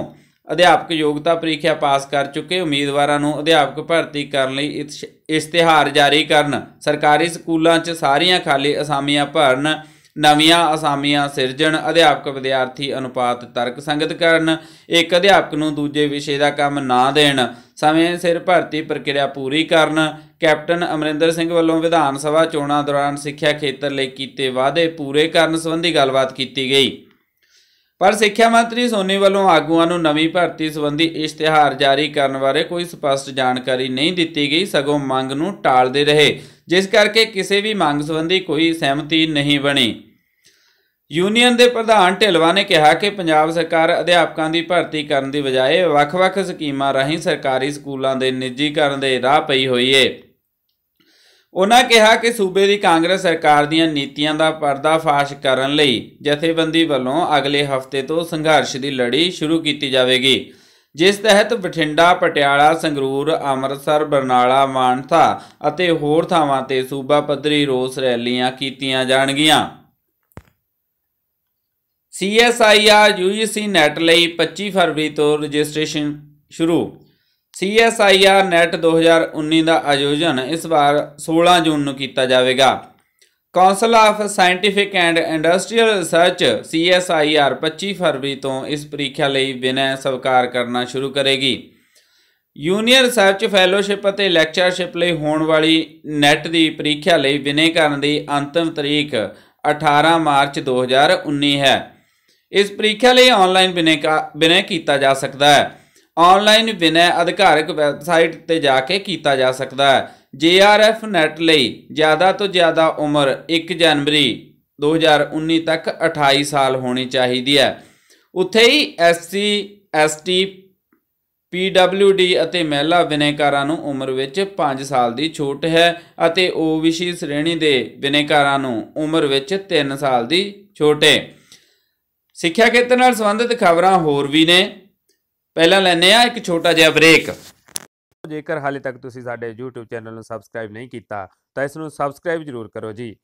ਅਧਿਆਪਕ ਯੋਗਤਾ ਪ੍ਰੀਖਿਆ ਪਾਸ ਕਰ ਚੁੱਕੇ ਉਮੀਦਵਾਰਾਂ ਨੂੰ ਅਧਿਆਪਕ ਭਰਤੀ ਕਰਨ ਲਈ ਇਸ਼ਤਿਹਾਰ ਜਾਰੀ ਕਰਨ, ਸਰਕਾਰੀ ਸਕੂਲਾਂ 'ਚ ਸਾਰੀਆਂ ਖਾਲੀ ਅਸਾਮੀਆਂ ਭਰਨ ਨਵੀਆਂ ਅਸਾਮੀਆਂ ਸਿਰਜਣ, ਅਧਿਆਪਕ ਵਿਦਿਆਰਥੀ ਅਨੁਪਾਤ ਤਰਕ ਸੰਗਤ ਕਰਨ, ਇੱਕ ਅਧਿਆਪਕ ਨੂੰ ਦੂਜੇ ਵਿਸ਼ੇ ਦਾ ਕੰਮ ਨਾ ਦੇਣ, ਸਮੇਂ ਸਿਰ ਭਰਤੀ ਪ੍ਰਕਿਰਿਆ ਪੂਰੀ ਕਰਨ, ਕੈਪਟਨ ਅਮਰਿੰਦਰ ਸਿੰਘ ਵੱਲੋਂ ਵਿਧਾਨ ਸਭਾ ਚੋਣਾਂ ਦੌਰਾਨ ਸਿੱਖਿਆ ਖੇਤਰ ਲਈ ਕੀਤੇ ਵਾਅਦੇ ਪੂਰੇ ਕਰਨ ਸੰਬੰਧੀ ਗੱਲਬਾਤ ਕੀਤੀ ਗਈ। ਪਰ ਸਿੱਖਿਆ ਮੰਤਰੀ ਸੋਨੀ ਵੱਲੋਂ ਆਗੂਆਂ ਨੂੰ ਨਵੀਂ ਭਰਤੀ ਸੰਬੰਧੀ ਇਸ਼ਤਿਹਾਰ ਜਾਰੀ ਕਰਨ ਬਾਰੇ ਕੋਈ ਸਪਸ਼ਟ ਜਾਣਕਾਰੀ ਨਹੀਂ ਦਿੱਤੀ ਗਈ, ਸਗੋਂ ਮੰਗ ਨੂੰ ਟਾਲਦੇ ਰਹੇ, ਜਿਸ ਕਰਕੇ ਕਿਸੇ ਵੀ ਮੰਗ ਸੰਬੰਧੀ ਕੋਈ ਸਹਿਮਤੀ ਨਹੀਂ ਬਣੀ। ਯੂਨੀਅਨ ਦੇ ਪ੍ਰਧਾਨ ਢਿਲਵਾ ਨੇ ਕਿਹਾ ਕਿ ਪੰਜਾਬ ਸਰਕਾਰ ਅਧਿਆਪਕਾਂ ਦੀ ਭਰਤੀ ਕਰਨ ਦੀ ਬਜਾਏ ਵੱਖ-ਵੱਖ ਸਕੀਮਾਂ ਰਾਹੀਂ ਸਰਕਾਰੀ ਸਕੂਲਾਂ ਦੇ ਨਿੱਜੀਕਰਨ ਦੇ ਰਾਹ ਪਈ ਹੋਈ ਏ। ਉਹਨਾਂ ਕਿਹਾ ਕਿ ਸੂਬੇ ਦੀ ਕਾਂਗਰਸ ਸਰਕਾਰ ਦੀਆਂ ਨੀਤੀਆਂ ਦਾ ਪਰਦਾਫਾਸ਼ ਕਰਨ ਲਈ ਜਥੇਬੰਦੀ ਵੱਲੋਂ ਅਗਲੇ ਹਫ਼ਤੇ ਤੋਂ ਸੰਘਰਸ਼ ਦੀ ਲੜੀ ਸ਼ੁਰੂ ਕੀਤੀ ਜਾਵੇਗੀ, ਜਿਸ ਤਹਿਤ ਬਠਿੰਡਾ, ਪਟਿਆਲਾ, ਸੰਗਰੂਰ, ਅੰਮ੍ਰਿਤਸਰ, ਬਰਨਾਲਾ, ਮਾਨਸਾ ਅਤੇ ਹੋਰ ਥਾਵਾਂ ਤੇ ਸੂਬਾ ਪੱਧਰੀ ਰੋਸ ਰੈਲੀਆਂ ਕੀਤੀਆਂ ਜਾਣਗੀਆਂ। CSIR UGC ਨੈਟ ਲਈ 25 ਫਰਵਰੀ ਤੋਂ ਰਜਿਸਟ੍ਰੇਸ਼ਨ ਸ਼ੁਰੂ CSIR ਨੈਟ 2019 ਦਾ ਆਯੋਜਨ ਇਸ ਵਾਰ 16 ਜੂਨ ਨੂੰ ਕੀਤਾ ਜਾਵੇਗਾ। Council of scientific and industrial research CSIR 25 ਫਰਵਰੀ ਤੋਂ ਇਸ ਪ੍ਰੀਖਿਆ ਲਈ ਬਿਨੈ ਸਵਕਾਰ ਕਰਨਾ ਸ਼ੁਰੂ ਕਰੇਗੀ। ਯੂਨੀਅਨ ਰਿਸਰਚ ਫੈਲੋਸ਼ਿਪ ਅਤੇ ਲੈਕਚਰਸ਼ਿਪ ਲਈ ਹੋਣ ਵਾਲੀ ਨੈਟ ਦੀ ਪ੍ਰੀਖਿਆ ਲਈ ਬਿਨੈ ਕਰਨ ਦੀ ਅੰਤਿਮ ਤਰੀਕ 18 ਮਾਰਚ 2019 ਹੈ। ਇਸ ਪ੍ਰੀਖਿਆ ਲਈ ਆਨਲਾਈਨ ਬਿਨੈ ਕੀਤਾ ਜਾ ਸਕਦਾ ਹੈ। ਆਨਲਾਈਨ ਬਿਨੈ ਅਧਿਕਾਰਕ ਵੈਬਸਾਈਟ ਤੇ ਜਾ ਕੇ ਕੀਤਾ ਜਾ ਸਕਦਾ ਹੈ। ਜੀਆਰਐਫ ਨੈਟ ਲਈ ਜ਼ਿਆਦਾ ਤੋਂ ਜ਼ਿਆਦਾ ਉਮਰ 1 ਜਨਵਰੀ 2019 ਤੱਕ 28 ਸਾਲ ਹੋਣੀ ਚਾਹੀਦੀ ਹੈ। ਉੱਥੇ ਹੀ ਐਸਸੀ ਐਸਟੀ ਪੀਡਬਲਯੂਡੀ ਅਤੇ ਮਹਿਲਾ ਬਿਨੇਕਾਰਾਂ ਨੂੰ ਉਮਰ ਵਿੱਚ 5 ਸਾਲ ਦੀ ਛੋਟ ਹੈ ਅਤੇ ਓਬੀਸੀ ਸ਼੍ਰੇਣੀ ਦੇ ਬਿਨੇਕਾਰਾਂ ਨੂੰ ਉਮਰ ਵਿੱਚ 3 ਸਾਲ ਦੀ ਛੋਟ ਹੈ। ਸਿੱਖਿਆ ਖੇਤਰ ਨਾਲ ਸੰਬੰਧਿਤ ਖਬਰਾਂ ਹੋਰ ਵੀ ਨੇ। ਪਹਿਲਾਂ ਲੈਨੇ ਆ ਇੱਕ ਛੋਟਾ ਜਿਹਾ ਬ੍ਰੇਕ। ਜੇਕਰ ਹਾਲੇ ਤੱਕ ਤੁਸੀਂ ਸਾਡੇ YouTube ਚੈਨਲ ਨੂੰ ਸਬਸਕ੍ਰਾਈਬ ਨਹੀਂ ਕੀਤਾ ਤਾਂ ਇਸ ਨੂੰ ਸਬਸਕ੍ਰਾਈਬ ਜ਼ਰੂਰ ਕਰੋ ਜੀ।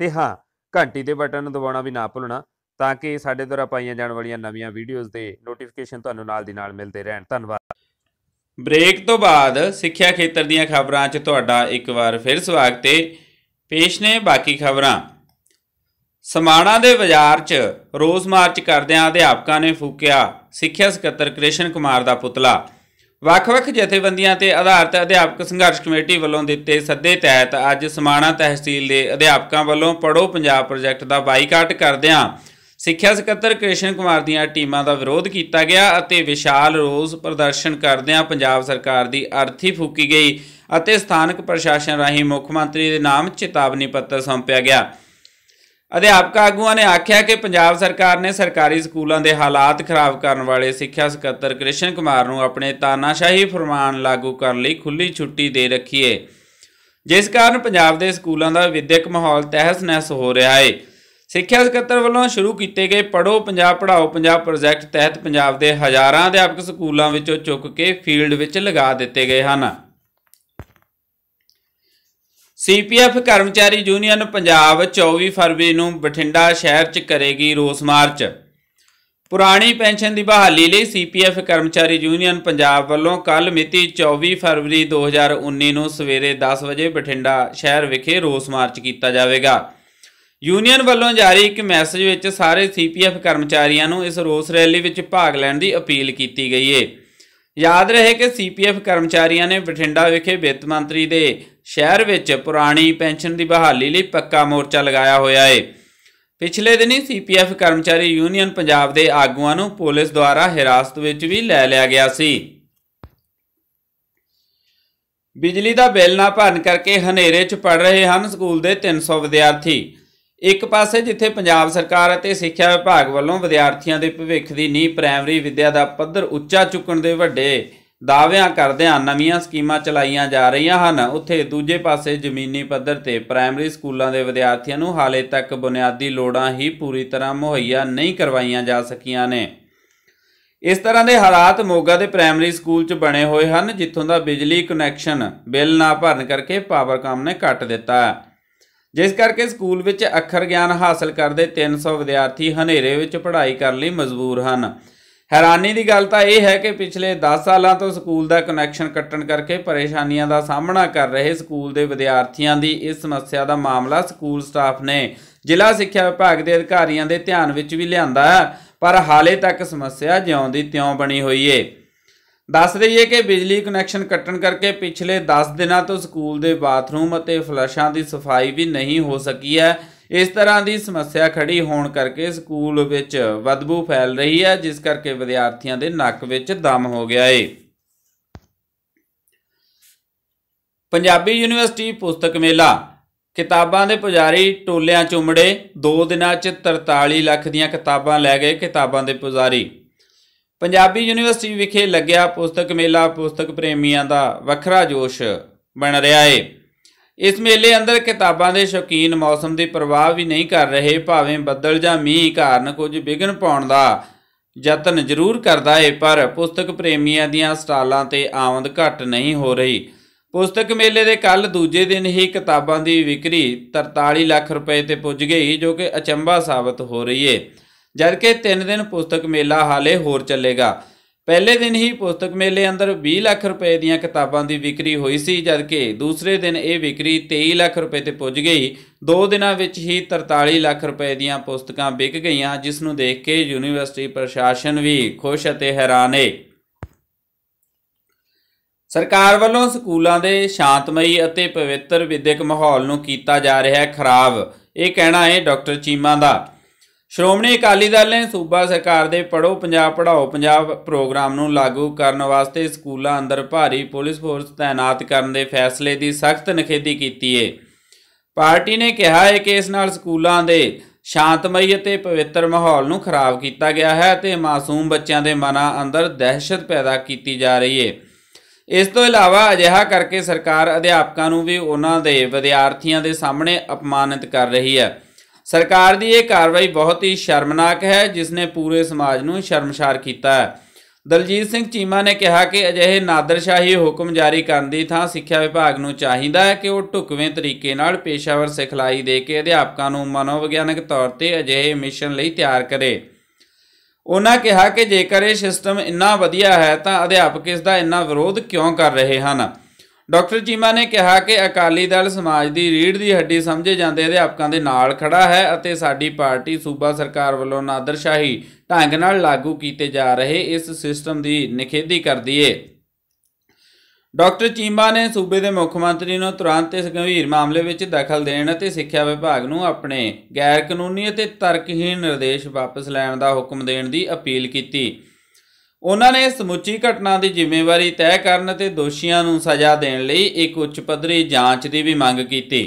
ਤੇ ਹਾਂ ਘੰਟੀ ਦੇ ਬਟਨ ਨੂੰ ਦਬਾਉਣਾ ਵੀ ਨਾ ਭੁੱਲਣਾ ਤਾਂ ਕਿ ਸਾਡੇ ਦੁਆਰਾ ਪਾਈਆਂ ਜਾਣ ਵਾਲੀਆਂ ਨਵੀਆਂ ਵੀਡੀਓਜ਼ ਦੇ ਨੋਟੀਫਿਕੇਸ਼ਨ ਤੁਹਾਨੂੰ ਨਾਲ ਦੀ ਨਾਲ ਮਿਲਦੇ ਰਹਿਣ। ਧੰਨਵਾਦ। ਬ੍ਰੇਕ ਤੋਂ ਬਾਅਦ ਸਿੱਖਿਆ ਖੇਤਰ ਦੀਆਂ ਖਬਰਾਂ 'ਚ ਤੁਹਾਡਾ ਇੱਕ ਵਾਰ ਫਿਰ ਸਵਾਗਤ ਹੈ ਪੇਸ਼ ਨੇ ਬਾਕੀ ਖਬਰਾਂ। ਸਮਾਣਾ ਦੇ ਬਾਜ਼ਾਰ 'ਚ ਰੋਸ ਮਾਰਚ ਕਰਦਿਆਂ ਅਧਿਆਪਕਾਂ ਨੇ ਫੂਕਿਆ ਸਿੱਖਿਆ ਸਕੱਤਰ ਕ੍ਰਿਸ਼ਨ ਕੁਮਾਰ ਦਾ ਪੁਤਲਾ। ਵੱਖ-ਵੱਖ ਜਥੇਬੰਦੀਆਂ ਤੇ ਆਧਾਰਿਤ ਅਧਿਆਪਕ ਸੰਘਰਸ਼ ਕਮੇਟੀ ਵੱਲੋਂ ਦਿੱਤੇ ਸੱਦੇ ਤਹਿਤ ਅੱਜ ਸਮਾਣਾ ਤਹਿਸੀਲ ਦੇ ਅਧਿਆਪਕਾਂ ਵੱਲੋਂ ਪੜੋ ਪੰਜਾਬ ਪ੍ਰੋਜੈਕਟ ਦਾ ਬਾਈਕਾਟ ਕਰਦਿਆਂ ਸਿੱਖਿਆ ਸਕੱਤਰ ਕ੍ਰਿਸ਼ਨ ਕੁਮਾਰ ਦੀਆਂ ਟੀਮਾਂ ਦਾ ਵਿਰੋਧ ਕੀਤਾ ਗਿਆ ਅਤੇ ਵਿਸ਼ਾਲ ਰੋਸ ਪ੍ਰਦਰਸ਼ਨ ਕਰਦਿਆਂ ਪੰਜਾਬ ਸਰਕਾਰ ਦੀ ਅਰਥੀ ਫੂਕੀ ਗਈ ਅਤੇ ਸਥਾਨਕ ਪ੍ਰਸ਼ਾਸਨ ਰਾਹੀਂ ਮੁੱਖ ਮੰਤਰੀ ਦੇ ਨਾਮ ਚੇਤਾਵਨੀ ਪੱਤਰ ਸੌਂਪਿਆ ਗਿਆ। ਅਧਿਆਪਕ ਆਗੂਆਂ ਨੇ ਆਖਿਆ ਕਿ ਪੰਜਾਬ ਸਰਕਾਰ ਨੇ ਸਰਕਾਰੀ ਸਕੂਲਾਂ ਦੇ ਹਾਲਾਤ ਖਰਾਬ ਕਰਨ ਵਾਲੇ ਸਿੱਖਿਆ ਸਕੱਤਰ ਕ੍ਰਿਸ਼ਨ ਕੁਮਾਰ ਨੂੰ ਆਪਣੇ ਤਾਨਾਸ਼ਾਹੀ ਫਰਮਾਨ ਲਾਗੂ ਕਰਨ ਲਈ ਖੁੱਲੀ ਛੁੱਟੀ ਦੇ ਰੱਖੀ ਹੈ ਜਿਸ ਕਾਰਨ ਪੰਜਾਬ ਦੇ ਸਕੂਲਾਂ ਦਾ ਵਿਦਿਅਕ ਮਾਹੌਲ ਤਹਿਸ-ਨਹਿਸ ਹੋ ਰਿਹਾ ਹੈ ਸਿੱਖਿਆ ਸਕੱਤਰ ਵੱਲੋਂ ਸ਼ੁਰੂ ਕੀਤੇ ਗਏ ਪੜੋ ਪੰਜਾਬ ਪੜਾਓ ਪੰਜਾਬ ਪ੍ਰੋਜੈਕਟ ਤਹਿਤ ਪੰਜਾਬ ਦੇ ਹਜ਼ਾਰਾਂ ਅਧਿਆਪਕ ਸਕੂਲਾਂ ਵਿੱਚੋਂ ਚੁੱਕ ਕੇ ਫੀਲਡ ਵਿੱਚ ਲਗਾ ਦਿੱਤੇ ਗਏ ਹਨ। ਸੀਪੀਐਫ ਕਰਮਚਾਰੀ ਯੂਨੀਅਨ ਪੰਜਾਬ 24 ਫਰਵਰੀ ਨੂੰ ਬਠਿੰਡਾ ਸ਼ਹਿਰ 'ਚ ਕਰੇਗੀ ਰੋਸ ਮਾਰਚ। ਪੁਰਾਣੀ ਪੈਨਸ਼ਨ ਦੀ ਬਹਾਲੀ ਲਈ ਸੀਪੀਐਫ ਕਰਮਚਾਰੀ ਯੂਨੀਅਨ ਪੰਜਾਬ ਵੱਲੋਂ ਕੱਲ ਮਿਤੀ 24 ਫਰਵਰੀ 2019 ਨੂੰ ਸਵੇਰੇ 10 ਵਜੇ ਬਠਿੰਡਾ ਸ਼ਹਿਰ ਵਿਖੇ ਰੋਸ ਮਾਰਚ ਕੀਤਾ ਜਾਵੇਗਾ। ਯੂਨੀਅਨ ਵੱਲੋਂ ਜਾਰੀ ਇੱਕ ਮੈਸੇਜ ਵਿੱਚ ਸਾਰੇ ਸੀਪੀਐਫ ਕਰਮਚਾਰੀਆਂ ਨੂੰ ਇਸ ਰੋਸ ਰੈਲੀ ਵਿੱਚ ਭਾਗ ਲੈਣ ਦੀ ਅਪੀਲ ਕੀਤੀ ਗਈ ਹੈ ਯਾਦ ਰਹੇ ਕਿ ਸੀਪੀਐਫ ਕਰਮਚਾਰੀਆਂ ਨੇ ਬਠਿੰਡਾ ਵਿਖੇ ਵਿੱਤ ਮੰਤਰੀ ਦੇ ਸ਼ਹਿਰ ਵਿੱਚ ਪੁਰਾਣੀ ਪੈਨਸ਼ਨ ਦੀ ਬਹਾਲੀ ਲਈ ਪੱਕਾ ਮੋਰਚਾ ਲਗਾਇਆ ਹੋਇਆ ਹੈ ਪਿਛਲੇ ਦਿਨੀ ਸੀਪੀਐਫ ਕਰਮਚਾਰੀ ਯੂਨੀਅਨ ਪੰਜਾਬ ਦੇ ਆਗੂਆਂ ਨੂੰ ਪੁਲਿਸ ਦੁਆਰਾ ਹਿਰਾਸਤ ਵਿੱਚ ਵੀ ਲੈ ਲਿਆ ਗਿਆ ਸੀ। ਬਿਜਲੀ ਦਾ ਬਿੱਲ ਨਾ ਭਰਨ ਕਰਕੇ ਹਨੇਰੇ 'ਚ ਪੜ ਰਹੇ ਹਨ ਸਕੂਲ ਦੇ 300 ਵਿਦਿਆਰਥੀ। ਇੱਕ ਪਾਸੇ ਜਿੱਥੇ ਪੰਜਾਬ ਸਰਕਾਰ ਅਤੇ ਸਿੱਖਿਆ ਵਿਭਾਗ ਵੱਲੋਂ ਵਿਦਿਆਰਥੀਆਂ ਦੇ ਭਵਿੱਖ ਦੀ ਨੀਂਹ ਪ੍ਰਾਇਮਰੀ ਵਿੱਦਿਆ ਦਾ ਪੱਧਰ ਉੱਚਾ ਚੁੱਕਣ ਦੇ ਵੱਡੇ ਦਾਅਵਿਆਂ ਕਰਦਿਆਂ ਨਵੀਆਂ ਸਕੀਮਾਂ ਚਲਾਈਆਂ ਜਾ ਰਹੀਆਂ ਹਨ। ਉੱਥੇ ਦੂਜੇ ਪਾਸੇ ਜ਼ਮੀਨੀ ਪੱਧਰ ਤੇ ਪ੍ਰਾਇਮਰੀ ਸਕੂਲਾਂ ਦੇ ਵਿਦਿਆਰਥੀਆਂ ਨੂੰ ਹਾਲੇ ਤੱਕ ਬੁਨਿਆਦੀ ਲੋੜਾਂ ਹੀ ਪੂਰੀ ਤਰ੍ਹਾਂ ਮੁਹੱਈਆ ਨਹੀਂ ਕਰਵਾਈਆਂ ਜਾ ਸਕੀਆਂ ਨੇ। ਇਸ ਤਰ੍ਹਾਂ ਦੇ ਹਾਲਾਤ ਮੋਗਾ ਦੇ ਪ੍ਰਾਇਮਰੀ ਸਕੂਲ 'ਚ ਬਣੇ ਹੋਏ ਹਨ, ਜਿੱਥੋਂ ਦਾ ਬਿਜਲੀ ਕਨੈਕਸ਼ਨ ਬਿੱਲ ਨਾ ਭਰਨ ਕਰਕੇ ਪਾਵਰਕਾਮ ਨੇ ਕੱਟ ਦਿੱਤਾ ਜਿਸ ਕਰਕੇ ਸਕੂਲ ਵਿੱਚ ਅੱਖਰ ਗਿਆਨ ਹਾਸਲ ਕਰਦੇ 300 ਵਿਦਿਆਰਥੀ ਹਨੇਰੇ ਵਿੱਚ ਪੜ੍ਹਾਈ ਕਰਨ ਲਈ ਮਜਬੂਰ ਹਨ। ਹੈਰਾਨੀ ਦੀ ਗੱਲ ਤਾਂ ਇਹ ਹੈ ਕਿ ਪਿਛਲੇ 10 ਸਾਲਾਂ ਤੋਂ ਸਕੂਲ ਦਾ ਕਨੈਕਸ਼ਨ ਕੱਟਣ ਕਰਕੇ ਪਰੇਸ਼ਾਨੀਆਂ ਦਾ ਸਾਹਮਣਾ ਕਰ ਰਹੇ ਸਕੂਲ ਦੇ ਵਿਦਿਆਰਥੀਆਂ ਦੀ ਇਸ ਸਮੱਸਿਆ ਦਾ ਮਾਮਲਾ ਸਕੂਲ ਸਟਾਫ ਨੇ ਜ਼ਿਲ੍ਹਾ ਸਿੱਖਿਆ ਵਿਭਾਗ ਦੇ ਅਧਿਕਾਰੀਆਂ ਦੇ ਧਿਆਨ ਵਿੱਚ ਵੀ ਲਿਆਂਦਾ ਹੈ, ਪਰ ਹਾਲੇ ਤੱਕ ਸਮੱਸਿਆ ਜਿਉਂ ਦੀ ਤਿਉਂ ਬਣੀ ਹੋਈ ਏ। ਦੱਸ ਦਈਏ ਕਿ ਬਿਜਲੀ ਕਨੈਕਸ਼ਨ ਕੱਟਣ ਕਰਕੇ ਪਿਛਲੇ 10 ਦਿਨਾਂ ਤੋਂ ਸਕੂਲ ਦੇ ਬਾਥਰੂਮ ਅਤੇ ਫਲਸ਼ਾਂ ਦੀ ਸਫ਼ਾਈ ਵੀ ਨਹੀਂ ਹੋ ਸਕੀ ਹੈ। ਇਸ ਤਰ੍ਹਾਂ ਦੀ ਸਮੱਸਿਆ ਖੜੀ ਹੋਣ ਕਰਕੇ ਸਕੂਲ ਵਿੱਚ ਬਦਬੂ ਫੈਲ ਰਹੀ ਹੈ, ਜਿਸ ਕਰਕੇ ਵਿਦਿਆਰਥੀਆਂ ਦੇ ਨੱਕ ਵਿੱਚ ਦਮ ਹੋ ਗਿਆ ਏ। ਪੰਜਾਬੀ ਯੂਨੀਵਰਸਿਟੀ ਪੁਸਤਕ ਮੇਲਾ। ਕਿਤਾਬਾਂ ਦੇ ਪੁਜਾਰੀ ਟੋਲਿਆਂ ਚੁੰਮੜੇ 2 ਦਿਨਾਂ 'ਚ 43 ਲੱਖ ਦੀਆਂ ਕਿਤਾਬਾਂ ਲੈ ਗਏ ਕਿਤਾਬਾਂ ਦੇ ਪੁਜਾਰੀ। ਪੰਜਾਬੀ ਯੂਨੀਵਰਸਿਟੀ ਵਿਖੇ ਲੱਗਿਆ ਪੁਸਤਕ ਮੇਲਾ, ਪੁਸਤਕ ਪ੍ਰੇਮੀਆਂ ਦਾ ਵੱਖਰਾ ਜੋਸ਼ ਬਣ ਰਿਹਾ ਏ। ਇਸ ਮੇਲੇ ਅੰਦਰ ਕਿਤਾਬਾਂ ਦੇ ਸ਼ੌਕੀਨ ਮੌਸਮ ਦੀ ਪਰਵਾਹ ਵੀ ਨਹੀਂ ਕਰ ਰਹੇ, ਭਾਵੇਂ ਬੱਦਲ ਜਾਂ ਮੀਂਹ ਕਾਰਨ ਕੁਝ ਵਿਗਨ ਪਾਉਣ ਦਾ ਯਤਨ ਜ਼ਰੂਰ ਕਰਦਾ ਏ, ਪਰ ਪੁਸਤਕ ਪ੍ਰੇਮੀਆਂ ਦੀਆਂ ਸਟਾਲਾਂ ਤੇ ਆਮਦ ਘੱਟ ਨਹੀਂ ਹੋ ਰਹੀ। ਪੁਸਤਕ ਮੇਲੇ ਦੇ ਕੱਲ ਦੂਜੇ ਦਿਨ ਹੀ ਕਿਤਾਬਾਂ ਦੀ ਵਿਕਰੀ 43 ਲੱਖ ਰੁਪਏ ਤੇ ਪੁੱਜ ਗਈ, ਜੋ ਕਿ ਅਚੰਭਾ ਸਾਬਤ ਹੋ ਰਹੀ ਏ। ਜਦਕਿ 3 ਦਿਨ ਪੁਸਤਕ ਮੇਲਾ ਹਾਲੇ ਹੋਰ ਚੱਲੇਗਾ। ਪਹਿਲੇ ਦਿਨ ਹੀ ਪੁਸਤਕ ਮੇਲੇ ਅੰਦਰ 20 ਲੱਖ ਰੁਪਏ ਦੀਆਂ ਕਿਤਾਬਾਂ ਦੀ ਵਿਕਰੀ ਹੋਈ ਸੀ, ਜਦਕਿ ਦੂਸਰੇ ਦਿਨ ਇਹ ਵਿਕਰੀ 23 ਲੱਖ ਰੁਪਏ ਤੇ ਪੁੱਜ ਗਈ। ਦੋ ਦਿਨਾਂ ਵਿੱਚ ਹੀ 43 ਲੱਖ ਰੁਪਏ ਦੀਆਂ ਪੁਸਤਕਾਂ ਵਿਕ ਗਈਆਂ, ਜਿਸ ਨੂੰ ਦੇਖ ਕੇ ਯੂਨੀਵਰਸਿਟੀ ਪ੍ਰਸ਼ਾਸਨ ਵੀ ਖੁਸ਼ ਅਤੇ ਹੈਰਾਨ ਹੈ ਸਰਕਾਰ ਵੱਲੋਂ ਸਕੂਲਾਂ ਦੇ ਸ਼ਾਂਤਮਈ ਅਤੇ ਪਵਿੱਤਰ ਵਿਦਿਅਕ ਮਾਹੌਲ ਨੂੰ ਕੀਤਾ ਜਾ ਰਿਹਾ ਹੈ ਖਰਾਬ। ਇਹ ਕਹਿਣਾ ਹੈ ਡਾਕਟਰ ਚੀਮਾ ਦਾ। ਸ਼੍ਰੋਮਣੀ ਅਕਾਲੀ ਦਲ ਨੇ ਸੂਬਾ ਸਰਕਾਰ ਦੇ ਪੜੋ ਪੰਜਾਬ ਪੜਾਓ ਪੰਜਾਬ ਪ੍ਰੋਗਰਾਮ ਨੂੰ ਲਾਗੂ ਕਰਨ ਵਾਸਤੇ ਸਕੂਲਾਂ ਅੰਦਰ ਭਾਰੀ ਪੁਲਿਸ ਫੋਰਸ ਤਾਇਨਾਤ ਕਰਨ ਦੇ ਫੈਸਲੇ ਦੀ ਸਖਤ ਨਿਖੇਧੀ ਕੀਤੀ ਹੈ ਪਾਰਟੀ ਨੇ ਕਿਹਾ ਹੈ ਕਿ ਇਸ ਨਾਲ ਸਕੂਲਾਂ ਦੇ ਸ਼ਾਂਤਮਈ ਅਤੇ ਪਵਿੱਤਰ ਮਾਹੌਲ ਨੂੰ ਖਰਾਬ ਕੀਤਾ ਗਿਆ ਹੈ ਤੇ ਮਾਸੂਮ ਬੱਚਿਆਂ ਦੇ ਮਨਾਂ ਅੰਦਰ ਦਹਿਸ਼ਤ ਪੈਦਾ ਕੀਤੀ ਜਾ ਰਹੀ ਹੈ ਇਸ ਤੋਂ ਇਲਾਵਾ ਅਜਿਹਾ ਕਰਕੇ ਸਰਕਾਰ ਅਧਿਆਪਕਾਂ ਨੂੰ ਵੀ ਉਹਨਾਂ ਦੇ ਵਿਦਿਆਰਥੀਆਂ ਦੇ ਸਾਹਮਣੇ ਅਪਮਾਨਿਤ ਕਰ ਰਹੀ ਹੈ। ਸਰਕਾਰ ਦੀ ਇਹ ਕਾਰਵਾਈ ਬਹੁਤ ਹੀ ਸ਼ਰਮਨਾਕ ਹੈ ਜਿਸ ਨੇ ਪੂਰੇ ਸਮਾਜ ਨੂੰ ਸ਼ਰਮਸ਼ਾਰ ਕੀਤਾ ਹੈ। ਦਲਜੀਤ ਸਿੰਘ ਚੀਮਾ ਨੇ ਕਿਹਾ ਕਿ ਅਜਿਹੇ ਨਾਦਰਸ਼ਾਹੀ ਹੁਕਮ ਜਾਰੀ ਕਰਨ ਦੀ ਥਾਂ ਸਿੱਖਿਆ ਵਿਭਾਗ ਨੂੰ ਚਾਹੀਦਾ ਹੈ ਕਿ ਉਹ ਢੁਕਵੇਂ ਤਰੀਕੇ ਨਾਲ ਪੇਸ਼ਾਵਰ ਸਿਖਲਾਈ ਦੇ ਕੇ ਅਧਿਆਪਕਾਂ ਨੂੰ ਮਨੋਵਿਗਿਆਨਕ ਤੌਰ ਤੇ ਅਜਿਹੇ ਮਿਸ਼ਨ ਲਈ ਤਿਆਰ ਕਰੇ। ਉਹਨਾਂ ਕਿਹਾ ਕਿ ਜੇਕਰ ਇਹ ਸਿਸਟਮ ਇੰਨਾ ਵਧੀਆ ਹੈ ਤਾਂ ਅਧਿਆਪਕ ਇਸ ਦਾ ਇੰਨਾ ਵਿਰੋਧ ਕਿਉਂ ਕਰ ਰਹੇ ਹਨ? ਡਾਕਟਰ ਚੀਮਾ ਨੇ ਕਿਹਾ ਕਿ ਅਕਾਲੀ ਦਲ ਸਮਾਜ ਦੀ ਰੀੜ ਦੀ ਹੱਡੀ ਸਮਝੇ ਜਾਂਦੇ ਅਧਿਆਪਕਾਂ ਦੇ ਨਾਲ ਖੜਾ ਹੈ ਅਤੇ ਸਾਡੀ ਪਾਰਟੀ ਸੂਬਾ ਸਰਕਾਰ ਵੱਲੋਂ ਨਾਦਰਸ਼ਾਹੀ ਢੰਗ ਨਾਲ ਲਾਗੂ ਕੀਤੇ ਜਾ ਰਹੇ ਇਸ ਸਿਸਟਮ ਦੀ ਨਿਖੇਧੀ ਕਰਦੀ ਏ। ਡਾਕਟਰ ਚੀਮਾ ਨੇ ਸੂਬੇ ਦੇ ਮੁੱਖ ਮੰਤਰੀ ਨੂੰ ਤੁਰੰਤ ਇਸ ਗੰਭੀਰ ਮਾਮਲੇ ਵਿੱਚ ਦਖਲ ਦੇਣ ਅਤੇ ਸਿੱਖਿਆ ਵਿਭਾਗ ਨੂੰ ਆਪਣੇ ਗੈਰ ਕਾਨੂੰਨੀ ਅਤੇ ਤਰਕਹੀਣ ਨਿਰਦੇਸ਼ ਵਾਪਸ ਲੈਣ ਦਾ ਹੁਕਮ ਦੇਣ ਦੀ ਅਪੀਲ ਕੀਤੀ। ਉਹਨਾਂ ਨੇ ਸਮੁੱਚੀ ਘਟਨਾ ਦੀ ਜ਼ਿੰਮੇਵਾਰੀ ਤੈਅ ਕਰਨ ਅਤੇ ਦੋਸ਼ੀਆਂ ਨੂੰ ਸਜ਼ਾ ਦੇਣ ਲਈ ਇੱਕ ਉੱਚ ਪੱਧਰੀ ਜਾਂਚ ਦੀ ਵੀ ਮੰਗ ਕੀਤੀ।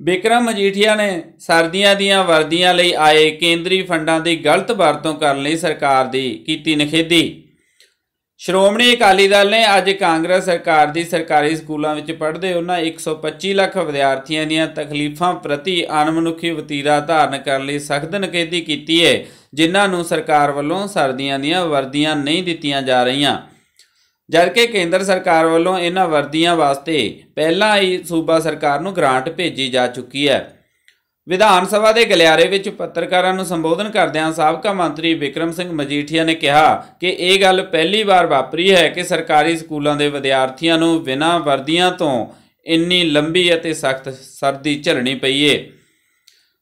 ਬਿਕਰਮ ਮਜੀਠੀਆ ਨੇ ਸਰਦੀਆਂ ਦੀਆਂ ਵਰਦੀਆਂ ਲਈ ਆਏ ਕੇਂਦਰੀ ਫੰਡਾਂ ਦੀ ਗਲਤ ਵਰਤੋਂ ਕਰਨ ਲਈ ਸਰਕਾਰ ਦੀ ਕੀਤੀ ਨਿਖੇਧੀ। ਸ਼੍ਰੋਮਣੀ ਅਕਾਲੀ ਦਲ ਨੇ ਅੱਜ ਕਾਂਗਰਸ ਸਰਕਾਰ ਦੀ ਸਰਕਾਰੀ ਸਕੂਲਾਂ ਵਿੱਚ ਪੜ੍ਹਦੇ ਉਹਨਾਂ 125 ਲੱਖ ਵਿਦਿਆਰਥੀਆਂ ਦੀਆਂ ਤਕਲੀਫਾਂ ਪ੍ਰਤੀ ਅਣਮਨੁੱਖੀ ਵਤੀਰਾ ਧਾਰਨ ਕਰਨ ਲਈ ਸਖਤ ਨਿਖੇਧੀ ਕੀਤੀ ਹੈ ਜਿਨ੍ਹਾਂ ਨੂੰ ਸਰਕਾਰ ਵੱਲੋਂ ਸਰਦੀਆਂ ਦੀਆਂ ਵਰਦੀਆਂ ਨਹੀਂ ਦਿੱਤੀਆਂ ਜਾ ਰਹੀਆਂ। ਜਦਕਿ ਕੇਂਦਰ ਸਰਕਾਰ ਵੱਲੋਂ ਇਹਨਾਂ ਵਰਦੀਆਂ ਵਾਸਤੇ ਪਹਿਲਾਂ ਹੀ ਸੂਬਾ ਸਰਕਾਰ ਨੂੰ ਗ੍ਰਾਂਟ ਭੇਜੀ ਜਾ ਚੁੱਕੀ ਹੈ। ਵਿਧਾਨ ਸਭਾ ਦੇ ਗਲਿਆਰੇ ਵਿੱਚ ਪੱਤਰਕਾਰਾਂ ਨੂੰ ਸੰਬੋਧਨ ਕਰਦਿਆਂ ਸਾਬਕਾ ਮੰਤਰੀ ਵਿਕਰਮ ਸਿੰਘ ਮਜੀਠੀਆ ਨੇ ਕਿਹਾ ਕਿ ਇਹ ਗੱਲ ਪਹਿਲੀ ਵਾਰ ਵਾਪਰੀ ਹੈ ਕਿ ਸਰਕਾਰੀ ਸਕੂਲਾਂ ਦੇ ਵਿਦਿਆਰਥੀਆਂ ਨੂੰ ਬਿਨਾਂ ਵਰਦੀਆਂ ਤੋਂ ਇੰਨੀ ਲੰਬੀ ਅਤੇ ਸਖਤ ਸਰਦੀ ਝੱਲਣੀ ਪਈ ਏ।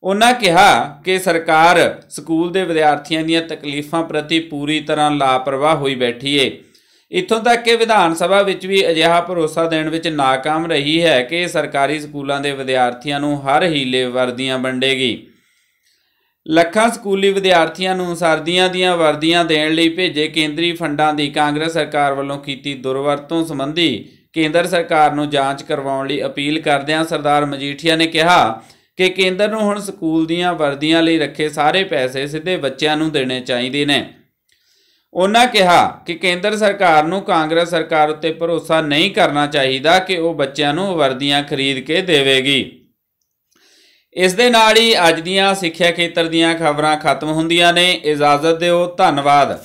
ਉਹਨਾਂ ਕਿਹਾ ਕਿ ਸਰਕਾਰ ਸਕੂਲ ਦੇ ਵਿਦਿਆਰਥੀਆਂ ਦੀਆਂ ਤਕਲੀਫਾਂ ਪ੍ਰਤੀ ਪੂਰੀ ਤਰ੍ਹਾਂ ਲਾਪਰਵਾਹ ਹੋਈ ਬੈਠੀ ਏ। ਇਥੋਂ ਤੱਕ ਕਿ ਵਿਧਾਨ ਸਭਾ ਵਿੱਚ ਵੀ ਅਜਿਹਾ ਭਰੋਸਾ ਦੇਣ ਵਿੱਚ ناکਾਮ ਰਹੀ ਹੈ ਕਿ ਸਰਕਾਰੀ ਸਕੂਲਾਂ ਦੇ ਵਿਦਿਆਰਥੀਆਂ ਨੂੰ ਹਰ ਹੀਲੇ ਵਰਦੀਆਂ ਵੰਡੇਗੀ। ਲੱਖਾਂ ਸਕੂਲੀ ਵਿਦਿਆਰਥੀਆਂ ਨੂੰ ਸਰਦੀਆਂ ਦੀਆਂ ਵਰਦੀਆਂ ਦੇਣ ਲਈ ਭੇਜੇ ਕੇਂਦਰੀ ਫੰਡਾਂ ਦੀ ਕਾਂਗਰਸ ਸਰਕਾਰ ਵੱਲੋਂ ਕੀਤੀ ਦੁਰਵਰਤੋਂ ਸੰਬੰਧੀ ਕੇਂਦਰ ਸਰਕਾਰ ਨੂੰ ਜਾਂਚ ਕਰਵਾਉਣ ਲਈ ਅਪੀਲ ਕਰਦਿਆਂ ਸਰਦਾਰ ਮਜੀਠੀਆ ਨੇ ਕਿਹਾ ਕਿ ਕੇਂਦਰ ਨੂੰ ਹੁਣ ਸਕੂਲ ਦੀਆਂ ਵਰਦੀਆਂ ਲਈ ਰੱਖੇ ਸਾਰੇ ਪੈਸੇ ਸਿੱਧੇ ਬੱਚਿਆਂ ਨੂੰ ਦੇਣੇ ਚਾਹੀਦੇ ਨੇ। ਉਹਨਾਂ ਕਿਹਾ ਕਿ ਕੇਂਦਰ ਸਰਕਾਰ ਨੂੰ ਕਾਂਗਰਸ ਸਰਕਾਰ ਉੱਤੇ ਭਰੋਸਾ ਨਹੀਂ ਕਰਨਾ ਚਾਹੀਦਾ ਕਿ ਉਹ ਬੱਚਿਆਂ ਨੂੰ ਵਰਦੀਆਂ ਖਰੀਦ ਕੇ ਦੇਵੇਗੀ। ਇਸ ਦੇ ਨਾਲ ਹੀ ਅੱਜ ਦੀਆਂ ਸਿੱਖਿਆ ਖੇਤਰ ਦੀਆਂ ਖਬਰਾਂ ਖਤਮ ਹੁੰਦੀਆਂ ਨੇ। ਇਜਾਜ਼ਤ ਦਿਓ। ਧੰਨਵਾਦ।